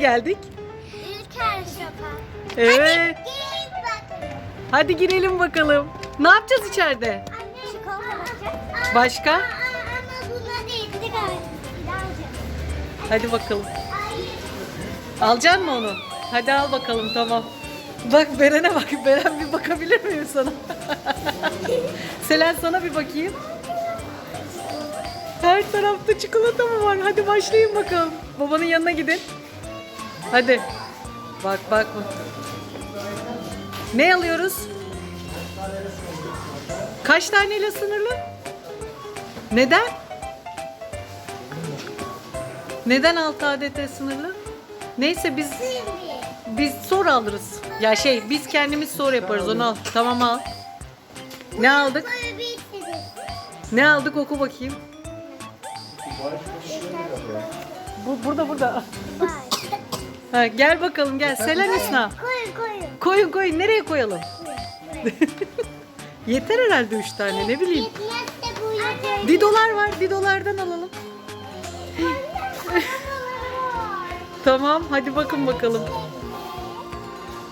geldik? İlker şopa. Evet. Gelin bakın. Hadi girelim bakalım. Ne yapacağız içeride? Anne çikolata bakacağız. Başka? Aa, ama buna değil. Bir de galiba. Bir daha alacağım. Hadi bakalım. Alacaksın mı onu? Hadi al bakalım tamam. Bak Beren'e bak. Beren bir bakabilir miyim sana? Selen sana bir bakayım. Her tarafta çikolata mı var? Hadi başlayın bakalım. Babanın yanına gidin. Hadi. Bak bak bak. Ne alıyoruz? Kaç taneyle sınırlı? Neden? Neden 6 adete sınırlı? Neyse biz biz sonra alırız. Ya şey biz kendimiz sonra yaparız onu al. Tamam al. Ne aldık? Ne aldık oku bakayım. Bu burada burada. Ha, gel bakalım gel. Selen Hüsna. Koyun koyun. Koyun koyun nereye koyalım? Yeter herhalde üç tane ne bileyim. Yetmezse bu yeter. Didolar var didolardan alalım. Tamam hadi bakın bakalım.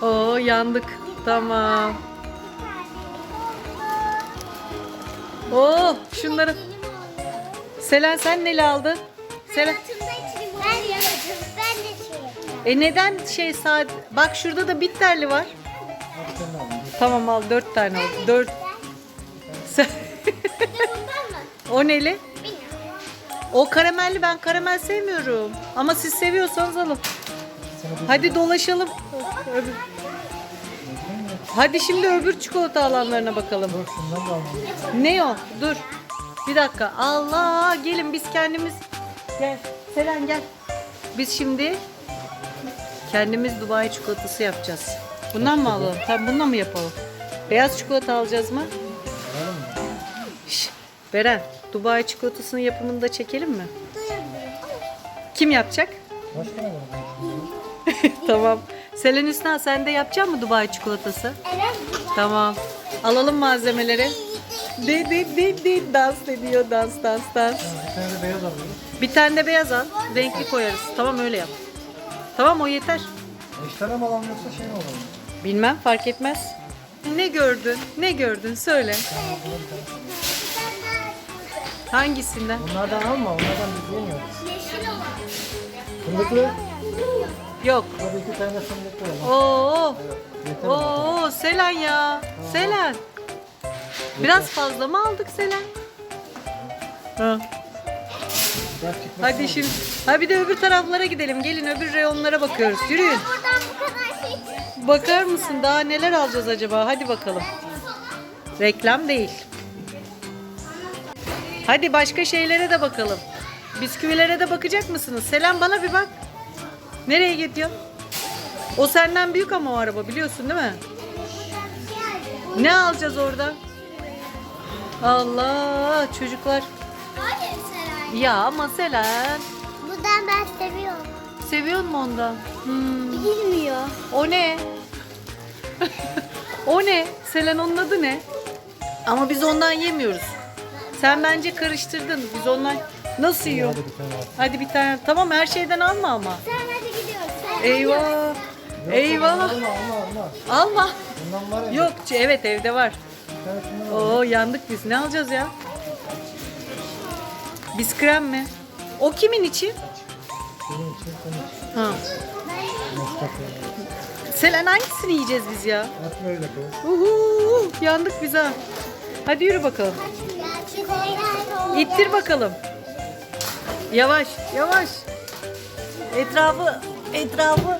Oo yandık. Tamam. Oo şunları. Selen sen neli aldın? Selen. E neden şey saat? Bak şurada da bitterli var. Tamam al dört tane oldu. Dört. Sen- o neli? O karamelli ben karamel sevmiyorum. Ama siz seviyorsanız alın. Hadi dolaşalım. Öbür- Hadi şimdi öbür çikolata alanlarına bakalım. Ne o? Dur. Bir dakika. Allah gelin biz kendimiz. Gel. Selen gel. Biz şimdi kendimiz Dubai çikolatası yapacağız. Bundan mı alalım? Tamam bundan mı yapalım? Beyaz çikolata alacağız mı? Şş, Beren, Dubai çikolatasının yapımını da çekelim mi? Kim yapacak? tamam. Selen Hüsna sen de yapacak mı Dubai çikolatası? Evet. Tamam. Alalım malzemeleri. De de de de dans ediyor dans dans dans. Bir tane de beyaz alıyoruz. Bir tane de beyaz al. Renkli koyarız. Tamam öyle yap. Tamam o yeter. Tane mi alalım yoksa şey mi alalım? Bilmem fark etmez. Ne gördün? Ne gördün? Söyle. Hangisinden? Bunlardan alma, onlardan biz yemiyoruz. Yeşil olan. Fındıklı. Yok. Burada iki tane fındıklı var. Oo. Yeter mi? Oo Selen ya. Selen. Biraz fazla mı aldık Selen? Ha. Hadi şimdi. Ha bir de öbür taraflara gidelim. Gelin öbür reyonlara bakıyoruz. Yürüyün. Buradan bu kadar şey. Bakar mısın daha neler alacağız acaba? Hadi bakalım. Reklam değil. Hadi başka şeylere de bakalım. Bisküvilere de bakacak mısınız? Selam bana bir bak. Nereye gidiyor? O senden büyük ama o araba biliyorsun değil mi? Ne alacağız orada? Allah çocuklar. Ya ama Selen. Buradan ben seviyorum. Seviyor mu ondan? Hmm. Bilmiyor. O ne? o ne? Selen onun adı ne? Ama biz ondan yemiyoruz. Sen bence karıştırdın. Biz ondan nasıl yiyor? Hadi bir tane al. Hadi bir tane. Tamam her şeyden alma ama. Sen hadi gidiyoruz. Sen Eyvah. Yok, Eyvah. Alma, alma, alma. Alma. Bundan var ya. Yok evet evde var. Bir tane şundan al. Oo yandık biz. Ne alacağız ya? Biskrem mi? O kimin için? Senin için, senin için. Ha. Mustafa. Selen hangisini yiyeceğiz biz ya? Atma öyle kız. Uhu, yandık biz ha. Hadi yürü bakalım. İttir bakalım. Yavaş, yavaş. Etrafı, etrafı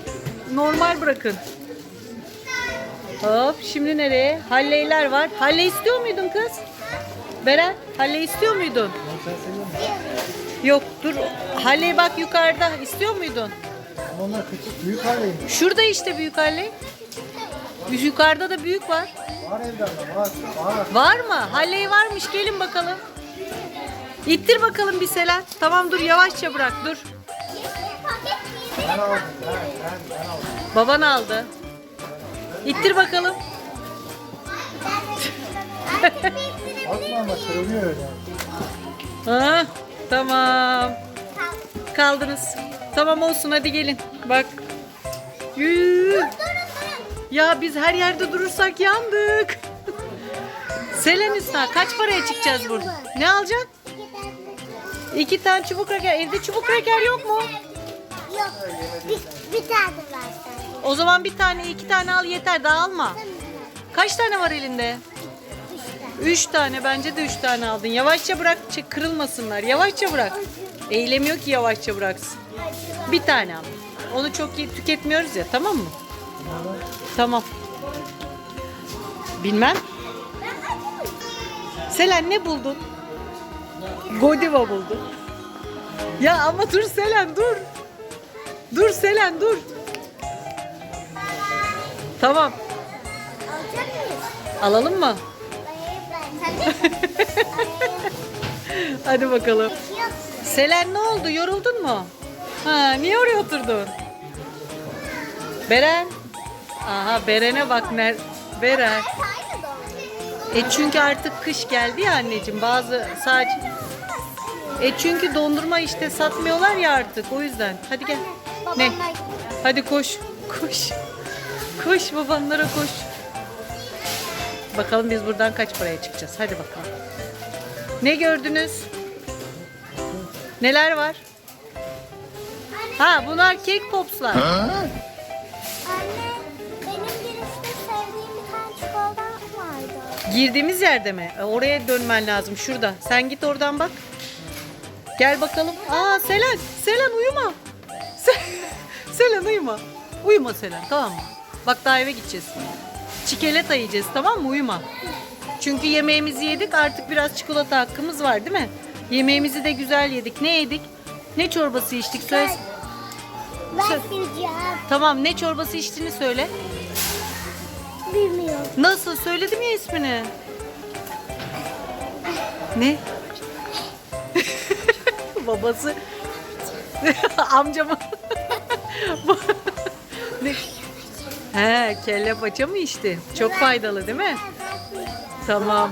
normal bırakın. Hop, şimdi nereye? Halleyler var. Halle istiyor muydun kız? Beren, halle istiyor muydun? Yok, dur. Halle bak yukarıda. İstiyor muydun? Onlar küçük, büyük haldeyim. Şurada işte büyük halle. Yukarıda da büyük var. Var evde ama var. Var. Var mı? Halley varmış. Gelin bakalım. İttir bakalım bir Selen. Tamam dur yavaşça bırak dur. Ben aldım. Ben, ben, ben aldım. Baban aldı. İttir bakalım. Atma ama kırılıyor öyle. Ha, tamam. Kaldınız. Tamam olsun hadi gelin. Bak. Yürü. Durun durun. Ya biz her yerde durursak yandık. Selen Hüsna kaç paraya çıkacağız burada? Ne alacaksın? İki tane. İki tane çubuk kraker. Evde çubuk kraker yok mu? Yok. Bir, bir tane var. O zaman bir tane iki tane al yeter daha alma. Kaç tane var elinde? Üç tane. Bence de üç tane aldın. Yavaşça bırak kırılmasınlar. Yavaşça bırak. Eğlemiyor ki yavaşça bıraksın. Bir tane al. Onu çok iyi tüketmiyoruz ya tamam mı? Tamam. Bilmem. Selen ne buldun? Godiva buldun. Ya ama dur Selen dur. Dur Selen dur. Tamam. Alacak mıyız? Alalım mı? Hadi bakalım. Selen ne oldu? Yoruldun mu? Ha, niye oraya oturdun? Beren. Aha Beren'e bak ner. Beren. E çünkü artık kış geldi ya anneciğim. Bazı sadece E çünkü dondurma işte satmıyorlar ya artık o yüzden. Hadi gel. Ne? Hadi koş. Koş. Koş babanlara koş. Bakalım biz buradan kaç paraya çıkacağız. Hadi bakalım. Ne gördünüz? Neler var? Ha bunlar cake popslar. Anne, benim girişte sevdiğim bir tane çikolata vardı. Girdiğimiz yerde mi? E, Oraya dönmen lazım şurada. Sen git oradan bak. Gel bakalım. Aa Selen, Selen uyuma. Se- Selen uyuma. Uyuma Selen tamam mı? Bak daha eve gideceğiz. Çikolata yiyeceğiz tamam mı? Uyuma. Çünkü yemeğimizi yedik artık biraz çikolata hakkımız var değil mi? Yemeğimizi de güzel yedik. Ne yedik? Ne çorbası içtik? Ben sileceğim. Tamam ne çorbası içtiğini söyle. Bilmiyorum. Nasıl? Söyledim ya ismini. Ne? Babası. Amcamı. ne? He, kelle paça mı içti? Çok faydalı değil mi? Tamam.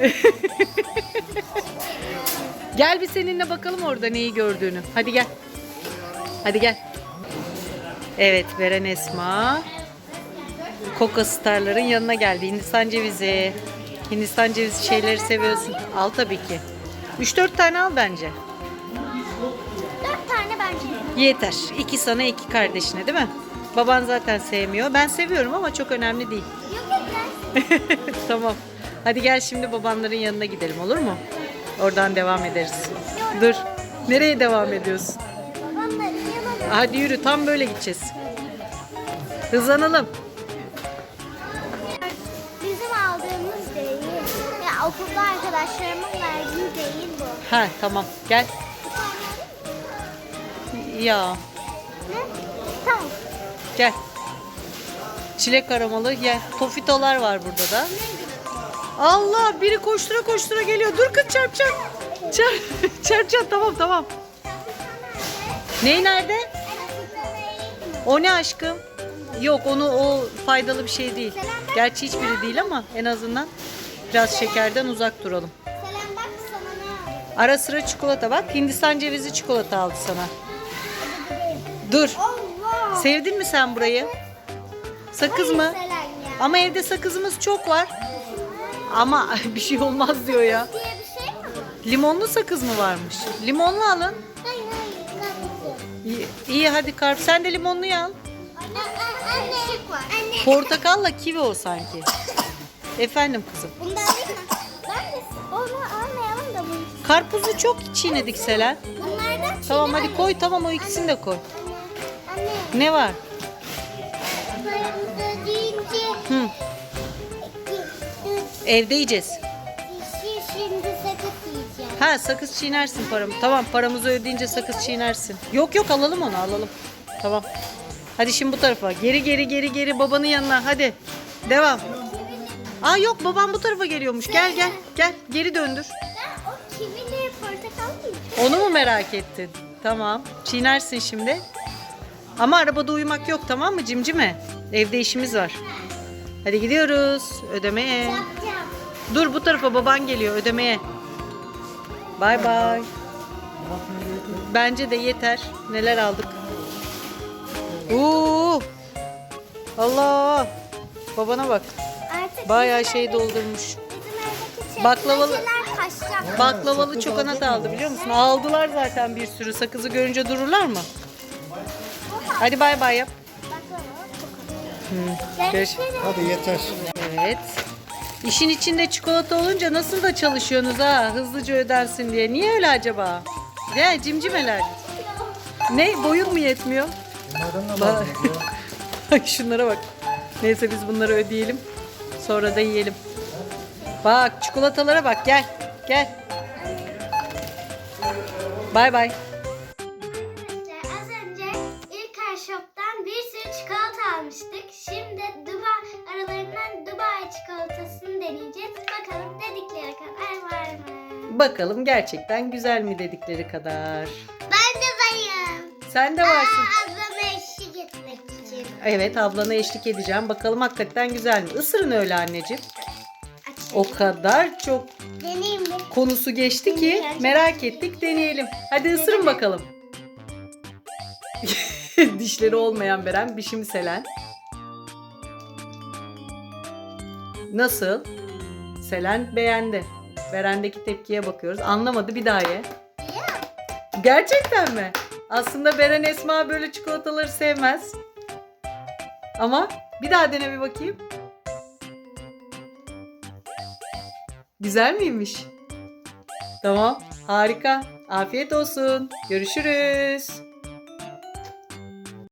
gel bir seninle bakalım orada neyi gördüğünü. Hadi gel. Hadi gel. Evet, Beren Esma. Coca Star'ların yanına geldi. Hindistan cevizi. Hindistan cevizi şeyleri seviyorsun. Al tabii ki. 3-4 tane al bence. Dört tane bence. Yeter. İki sana iki kardeşine değil mi? Baban zaten sevmiyor. Ben seviyorum ama çok önemli değil. Yok yeter. tamam. Hadi gel şimdi babanların yanına gidelim olur mu? Oradan devam ederiz. Dur. Nereye devam ediyorsun? Yanına. Hadi yürü tam böyle gideceğiz. Hızlanalım. Bizim aldığımız değil. Ya okulda arkadaşlarımın verdiği değil bu. Ha tamam gel. Ya Ne? Tamam. Gel. Çilek aromalı gel. Tofitolar var burada da. Allah biri koştura koştura geliyor. Dur kız çarpacak. Çarp, çarpacak tamam tamam. Ney nerede? O ne aşkım? Yok onu o faydalı bir şey değil. Gerçi hiçbiri değil ama en azından biraz şekerden uzak duralım. Ara sıra çikolata bak. Hindistan cevizi çikolata aldı sana. Dur. Sevdin mi sen burayı? Sakız mı? Ama evde sakızımız çok var. Ama bir şey olmaz diyor ya. Limonlu sakız mı varmış? Limonlu alın. Hayır hayır. Karpuz. İyi, iyi hadi Karp sen de limonluyu al. Portakalla kivi o sanki. Efendim kızım. Karpuzu çok çiğnedik Selen. Tamam hadi koy tamam o ikisini de koy. Anne. Ne var? Paramızı deyince Hı, evde yiyeceğiz. şimdi sakız yiyeceğim. Ha sakız çiğnersin paramı. Tamam paramızı ödeyince sakız çiğnersin. Yok yok alalım onu alalım. Tamam. Hadi şimdi bu tarafa. Geri geri geri geri babanın yanına. Hadi. Devam. Aa yok babam bu tarafa geliyormuş. Gel gel gel. Geri döndür. Ben o kivili portakal? Onu mu merak ettin? Tamam. Çiğnersin şimdi. Ama arabada uyumak yok tamam mı cimcime? Evde işimiz var. Hadi gidiyoruz ödemeye. Dur bu tarafa baban geliyor ödemeye. Bay bay. Bence de yeter. Neler aldık? Oo. Allah. Babana bak. Artık Bayağı şey doldurmuş. Baklavalı-. Baklavalı çokonat aldı biliyor musun? Aldılar zaten bir sürü. Sakızı görünce dururlar mı? Hadi bay bay yap. Görüş- Görüşürüz. Hadi yeter. Evet. İşin içinde çikolata olunca nasıl da çalışıyorsunuz ha? Hızlıca ödensin diye. Niye öyle acaba? Ne cimcimeler? Ne boyun mu yetmiyor? Bunlardan. Bak şunlara bak. Neyse biz bunları ödeyelim. Sonra da yiyelim. Bak çikolatalara bak gel. Gel. Bay bay. Bakalım gerçekten güzel mi dedikleri kadar. Ben de varım. Sen de varsın. Ablama eşlik etmek için. Evet ablana eşlik edeceğim. Bakalım hakikaten güzel mi? Isırın öyle anneciğim. O kadar çok Deneyeyim mi? konusu geçti ki merak ettik deneyelim. Hadi ısırın bakalım. Dişleri olmayan Beren, bir şimdi Selen. Nasıl? Selen beğendi. Beren'deki tepkiye bakıyoruz. Anlamadı bir daha ye. Gerçekten mi? Aslında Beren Esma böyle çikolataları sevmez. Ama bir daha dene bir bakayım. Güzel miymiş? Tamam, harika. Afiyet olsun. Görüşürüz.